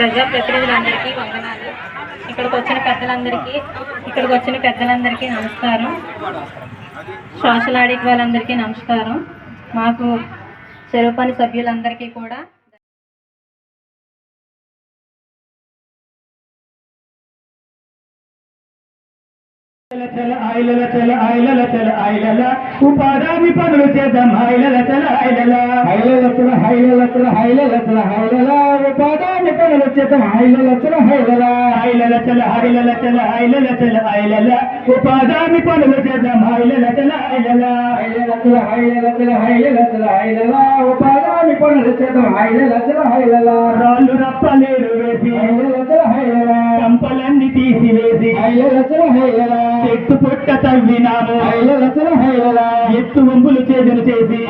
ప్రజాప్రతినిధులందరికీ వందనాలు. ఇక్కడికి వచ్చిన పెద్దలందరికీ ఇక్కడికి వచ్చిన పెద్దలందరికీ నమస్కారం. సోషల్ ఆడిట్ వాళ్ళందరికీ నమస్కారం. మాకు చెరువు పని సభ్యులందరికీ కూడా ఉపాధి పనులు చేద్దాం ఐలల చల ఐలల ఐలల చల ఐలల చల ఐలల చల ఐలల ఉపాధి పనులు చేద్దాం ఐలల చల ఐలల ఐలల చల ఐలల చల ఐలల చల ఐలల ఉపాధి పనులు చేద్దాం ఐలల చల ఐలల ఐలల చల ఐలల చల ఐలల చల ఐలల ఉపాధి పనులు చేద్దాం ఐలల చల ఐలల రాళ్ళు రప్పలేరు వేసి ఐలల చల ఐలల కంపలన్నీ తీసివేసి చల ఐలల చెట్టు పొట్ట తవ్వినాము ఎత్తు వంపులు చేతులు చేసి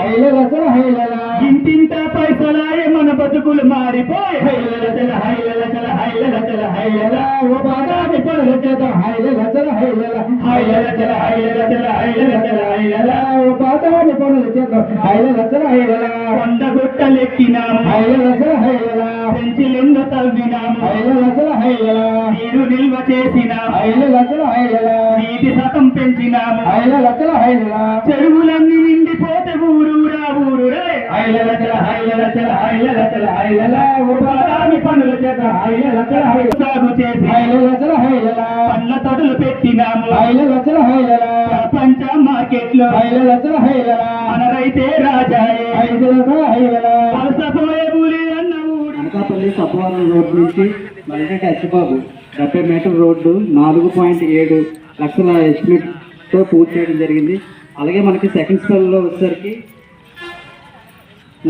ఇంటింత పైసలాయే మన బతుకులు మారిపోయి కొండ గుట్టలెక్కినాము హైలలచల హైలల పెంచిలెందు తవ్వినాము చేసిన హైలలచల హైలల. నీటి శాతం పెంచినాము. హైలలచల హైలల. చెరువులన్నీ నిండిపోతే ఊరూరా ఊరురే హైలలచల హైలలచల హైలలచల హైలల ఉపాధి పనుల చేత హైలలచల హైల సాగు చేసి హైలలచల హైలల. పండ్ల తొడలు పెట్టినాము. హైలలచల హైలల. ప్రపంచ మార్కెట్లో హైలలచల హైలల. మన రైతే రాజాయే. హైలలచల హైలల. వలసపోయే ఊరి అన్న ఊరి. అనకాపల్లి సబ్బవరం రోడ్ నుంచి మల్లిరెడ్డి అచ్చిబాబు డెబ్బై మీటర్ రోడ్డు నాలుగు పాయింట్ ఏడు లక్షల ఎస్టిమేట్తో పూర్తి చేయడం జరిగింది. అలాగే మనకి సెకండ్ స్పెల్లో వచ్చేసరికి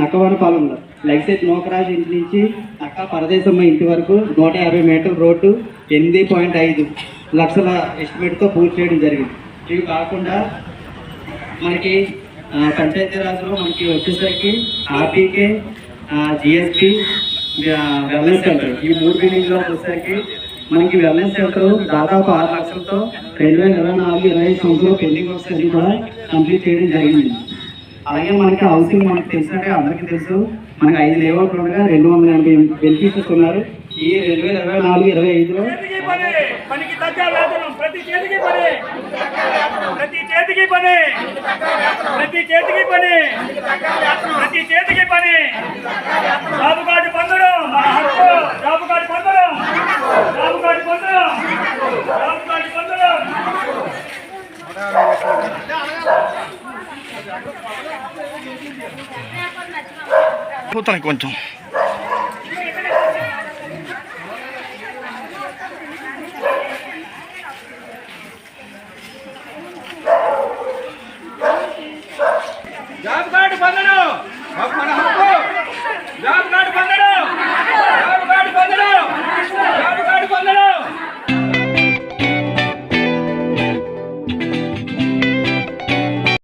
నక్కవరపాలెంలో లైసెట్ నోకరాజ్ ఇంటి నుంచి నక్క పరదేశమ్మ ఇంటి వరకు నూట యాభై మీటర్ రోడ్డు ఎనిమిది పాయింట్ ఐదు లక్షల ఎస్టిమేట్తో పూర్తి చేయడం జరిగింది. ఇవి కాకుండా మనకి పంచాయతీ పంచాయతీరాజ్లో మనకి వచ్చేసరికి ఆర్టీకే జిఎస్టీ వెల్నెస్ సెంటర్ ఈ మూడు బిల్డింగ్లో వచ్చేసరికి మనకి వెల్నెస్ సెంటర్ దాదాపు ఆరు లక్షలతో రెండు వేల ఇరవై నాలుగు ఇరవై సంవత్సరం సంవత్సరంలో పెండింగ్ వర్క్స్ అన్ని కూడా కంప్లీట్ చేయడం జరిగింది. అలాగే మనకి హౌసింగ్ మనకి తెలిసినట్టే అందరికీ తెలుసు. మనకి ఐదు లేఅవుట్లు ఉండగా రెండు వందల ఎనభై బెనిఫిషియర్స్ ఉన్నారు. ఈ రెండు వేల ఇరవై నాలుగు ఇరవై ఐదులో చేతికి పని ప్రతి చేతికి పని. ప్రతి చేతికి పని. ప్రతి చేతికి పని. ప్రతి చేతికి పని జాబు పొందడం హక్కు పోతాను కొంచెం. Job card పొందను. జాబ్